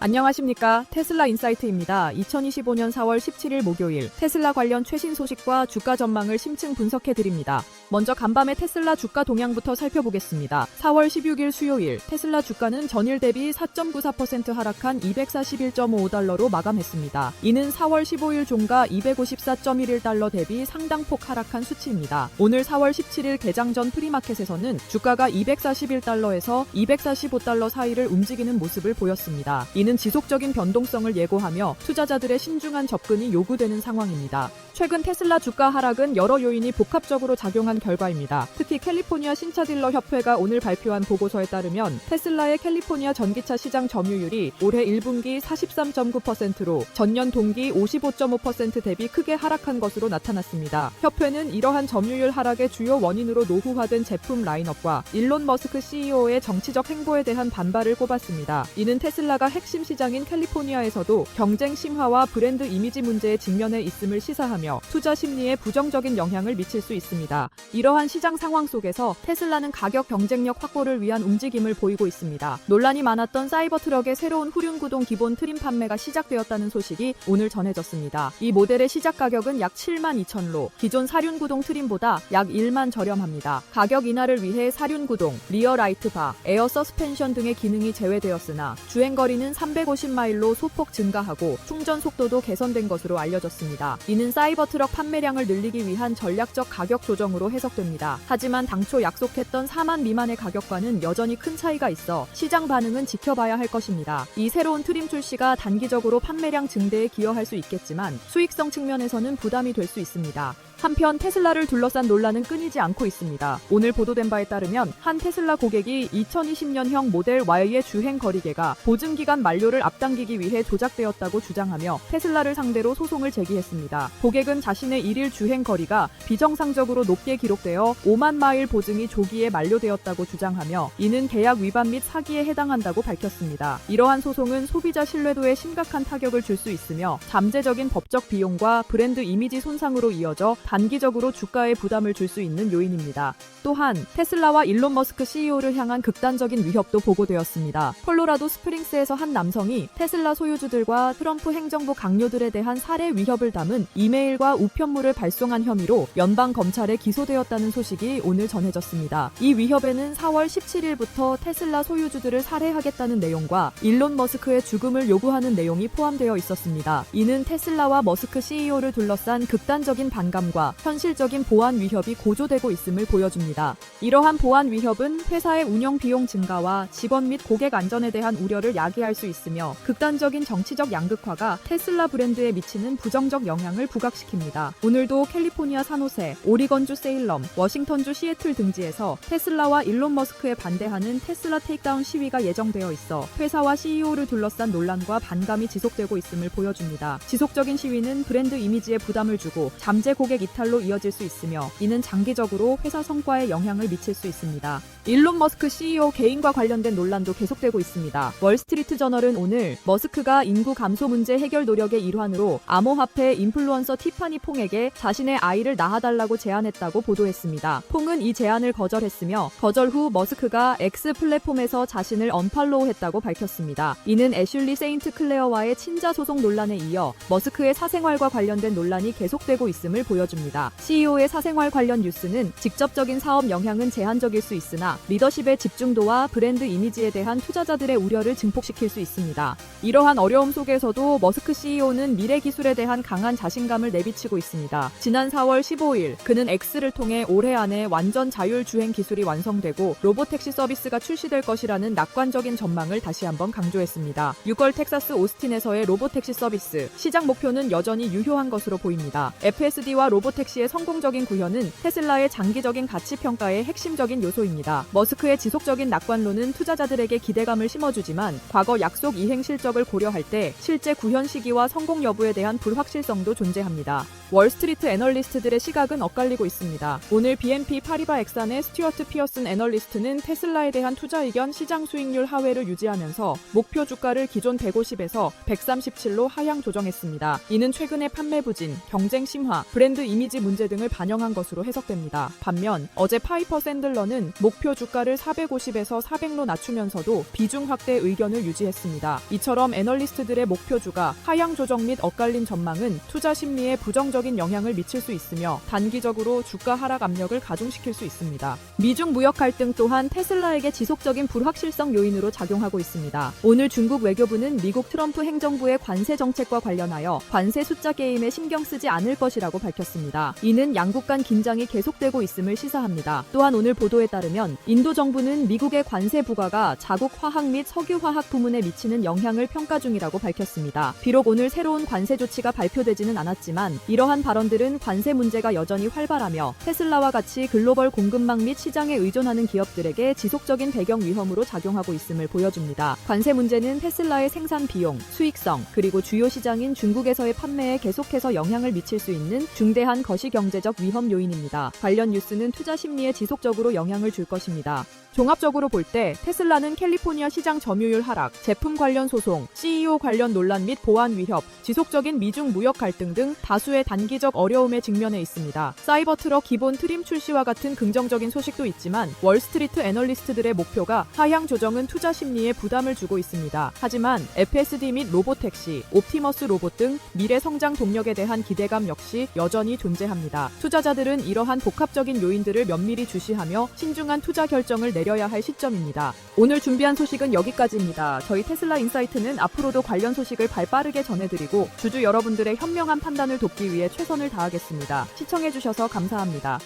안녕하십니까. 테슬라 인사이트입니다. 2025년 4월 17일 목요일 테슬라 관련 최신 소식과 주가 전망을 심층 분석해 드립니다. 먼저 간밤의 테슬라 주가 동향부터 살펴보겠습니다. 4월 16일 수요일 테슬라 주가는 전일 대비 4.94% 하락한 241.55달러로 마감했습니다. 이는 4월 15일 종가 254.11달러 대비 상당폭 하락한 수치입니다. 오늘 4월 17일 개장 전 프리마켓에서는 주가가 241달러에서 245달러 사이를 움직이는 모습을 보였습니다. 이는 지속적인 변동성을 예고하며 투자자들의 신중한 접근이 요구되는 상황입니다. 최근 테슬라 주가 하락은 여러 요인이 복합적으로 작용한 결과입니다. 특히 캘리포니아 신차 딜러 협회가 오늘 발표한 보고서에 따르면 테슬라의 캘리포니아 전기차 시장 점유율이 올해 1분기 43.9%로 전년 동기 55.5% 대비 크게 하락한 것으로 나타났습니다. 협회는 이러한 점유율 하락의 주요 원인으로 노후화된 제품 라인업과 일론 머스크 CEO의 정치적 행보에 대한 반발을 꼽았습니다. 이는 테슬라가 핵심 시장인 캘리포니아에서도 경쟁 심화와 브랜드 이미지 문제에 직면해 있음을 시사하며 투자 심리에 부정적인 영향을 미칠 수 있습니다. 이러한 시장 상황 속에서 테슬라는 가격 경쟁력 확보를 위한 움직임을 보이고 있습니다. 논란이 많았던 사이버 트럭의 새로운 후륜 구동 기본 트림 판매가 시작되었다는 소식이 오늘 전해졌습니다. 이 모델의 시작 가격은 약 7만 2천로, 기존 사륜 구동 트림보다 약 1만 저렴합니다. 가격 인하를 위해 사륜 구동, 리어 라이트 바, 에어 서스펜션 등의 기능이 제외되었으나 주행 거리는 350마일로 소폭 증가하고 충전 속도도 개선된 것으로 알려졌습니다. 이는 사이버 트럭 판매량을 늘리기 위한 전략적 가격 조정으로 해 석됩니다. 하지만 당초 약속했던 4만 미만의 가격과는 여전히 큰 차이가 있어 시장 반응은 지켜봐야 할 것입니다. 이 새로운 트림 출시가 단기적으로 판매량 증대에 기여할 수 있겠지만 수익성 측면에서는 부담이 될 수 있습니다. 한편 테슬라를 둘러싼 논란은 끊이지 않고 있습니다. 오늘 보도된 바에 따르면 한 테슬라 고객이 2020년형 모델 Y의 주행 거리계가 보증 기간 만료를 앞당기기 위해 조작되었다고 주장하며 테슬라를 상대로 소송을 제기했습니다. 고객은 자신의 일일 주행 거리가 비정상적으로 높게 기록되어 5만 마일 보증이 조기에 만료되었다고 주장하며 이는 계약 위반 및 사기에 해당한다고 밝혔습니다. 이러한 소송은 소비자 신뢰도에 심각한 타격을 줄 수 있으며 잠재적인 법적 비용과 브랜드 이미지 손상으로 이어져 단기적으로 주가에 부담을 줄 수 있는 요인입니다. 또한 테슬라와 일론 머스크 CEO를 향한 극단적인 위협도 보고되었습니다. 콜로라도 스프링스에서 한 남성이 테슬라 소유주들과 트럼프 행정부 강요들에 대한 살해 위협을 담은 이메일과 우편물을 발송한 혐의로 연방 검찰에 기소되었다는 소식이 오늘 전해졌습니다. 이 위협에는 4월 17일부터 테슬라 소유주들을 살해하겠다는 내용과 일론 머스크의 죽음을 요구하는 내용이 포함되어 있었습니다. 이는 테슬라와 머스크 CEO를 둘러싼 극단적인 반감 과 현실적인 보안 위협이 고조되고 있음을 보여줍니다. 이러한 보안 위협은 회사의 운영 비용 증가와 직원 및 고객 안전에 대한 우려를 야기할 수 있으며 극단적인 정치적 양극화가 테슬라 브랜드에 미치는 부정적 영향을 부각시킵니다. 오늘도 캘리포니아 산호세, 오리건주 세일럼, 워싱턴주 시애틀 등지에서 테슬라와 일론 머스크에 반대하는 테슬라 테이크다운 시위가 예정되어 있어 회사와 CEO를 둘러싼 논란과 반감이 지속되고 있음을 보여줍니다. 지속적인 시위는 브랜드 이미지에 부담을 주고 잠재 고객 이탈로 이어질 수 있으며 이는 장기적으로 회사 성과에 영향을 미칠 수 있습니다. 일론 머스크 CEO 개인과 관련된 논란도 계속되고 있습니다. 월스트리트 저널은 오늘 머스크가 인구 감소 문제 해결 노력의 일환으로 암호화폐 인플루언서 티파니 퐁에게 자신의 아이를 낳아달라고 제안했다고 보도했습니다. 퐁은 이 제안을 거절했으며 거절 후 머스크가 X 플랫폼에서 자신을 언팔로우했다고 밝혔습니다. 이는 애슐리 세인트 클레어와의 친자 소송 논란에 이어 머스크의 사생활과 관련된 논란이 계속되고 있음을 보여줍니다. CEO의 사생활 관련 뉴스는 직접적인 사업 영향은 제한적일 수 있으나 리더십의 집중도와 브랜드 이미지에 대한 투자자들의 우려를 증폭시킬 수 있습니다. 이러한 어려움 속에서도 머스크 CEO는 미래 기술에 대한 강한 자신감을 내비치고 있습니다. 지난 4월 15일 그는 X를 통해 올해 안에 완전 자율 주행 기술이 완성되고 로보택시 서비스가 출시될 것이라는 낙관적인 전망을 다시 한번 강조했습니다. 6월 텍사스 오스틴에서의 로보택시 서비스 시장 목표는 여전히 유효한 것으로 보입니다. FSD와 로 보택시의 성공적인 구현은 테슬라의 장기적인 가치 평가의 핵심적인 요소입니다. 머스크의 지속적인 낙관론은 투자자들에게 기대감을 심어주지만 과거 약속 이행 실적을 고려할 때 실제 구현 시기와 성공 여부에 대한 불확실성도 존재합니다. 월스트리트 애널리스트들의 시각은 엇갈리고 있습니다. 오늘 BNP 파리바 엑산의 스튜어트 피어슨 애널리스트는 테슬라에 대한 투자 의견 시장 수익률 하회를 유지하면서 목표 주가를 기존 150에서 137로 하향 조정했습니다. 이는 최근의 판매 부진, 경쟁 심화, 브랜드 이미지 문제 등을 반영한 것으로 해석됩니다. 반면 어제 파이퍼 샌들러는 목표 주가를 450에서 400로 낮추면서도 비중 확대 의견을 유지했습니다. 이처럼 애널리스트들의 목표 주가 하향 조정 및 엇갈린 전망은 투자 심리에 부정적인 영향을 미칠 수 있으며 단기적으로 주가 하락 압력을 가중시킬 수 있습니다. 미중 무역 갈등 또한 테슬라에게 지속적인 불확실성 요인으로 작용하고 있습니다. 오늘 중국 외교부는 미국 트럼프 행정부의 관세 정책과 관련하여 관세 숫자 게임에 신경 쓰지 않을 것이라고 밝혔습니다. 이는 양국 간 긴장이 계속되고 있음을 시사합니다. 또한 오늘 보도에 따르면 인도 정부는 미국의 관세 부과가 자국 화학 및 석유 화학 부문에 미치는 영향을 평가 중이라고 밝혔습니다. 비록 오늘 새로운 관세 조치가 발표되지는 않았지만 이러한 발언들은 관세 문제가 여전히 활발하며 테슬라와 같이 글로벌 공급망 및 시장에 의존하는 기업들에게 지속적인 배경 위험으로 작용하고 있음을 보여줍니다. 관세 문제는 테슬라의 생산 비용, 수익성, 그리고 주요 시장인 중국에서의 판매에 계속해서 영향을 미칠 수 있는 중대한 거시 경제적 위험 요인입니다. 관련 뉴스는 투자 심리에 지속적으로 영향을 줄 것입니다. 종합적으로 볼 때 테슬라는 캘리포니아 시장 점유율 하락, 제품 관련 소송, CEO 관련 논란 및 보안 위협, 지속적인 미중 무역 갈등 등 다수의 단기적 어려움에 직면해 있습니다. 사이버 트럭 기본 트림 출시와 같은 긍정적인 소식도 있지만 월스트리트 애널리스트들의 목표가 하향 조정은 투자 심리에 부담을 주고 있습니다. 하지만 FSD 및 로보택시, 옵티머스 로봇 등 미래 성장 동력에 대한 기대감 역시 여전히 존재합니다. 투자자들은 이러한 복합적인 요인들을 면밀히 주시하며 신중한 투자 결정을 내려야 할 시점입니다. 오늘 준비한 소식은 여기까지입니다. 저희 테슬라 인사이트는 앞으로도 관련 소식을 발빠르게 전해드리고 주주 여러분들의 현명한 판단을 돕기 위해 최선을 다하겠습니다. 시청해주셔서 감사합니다.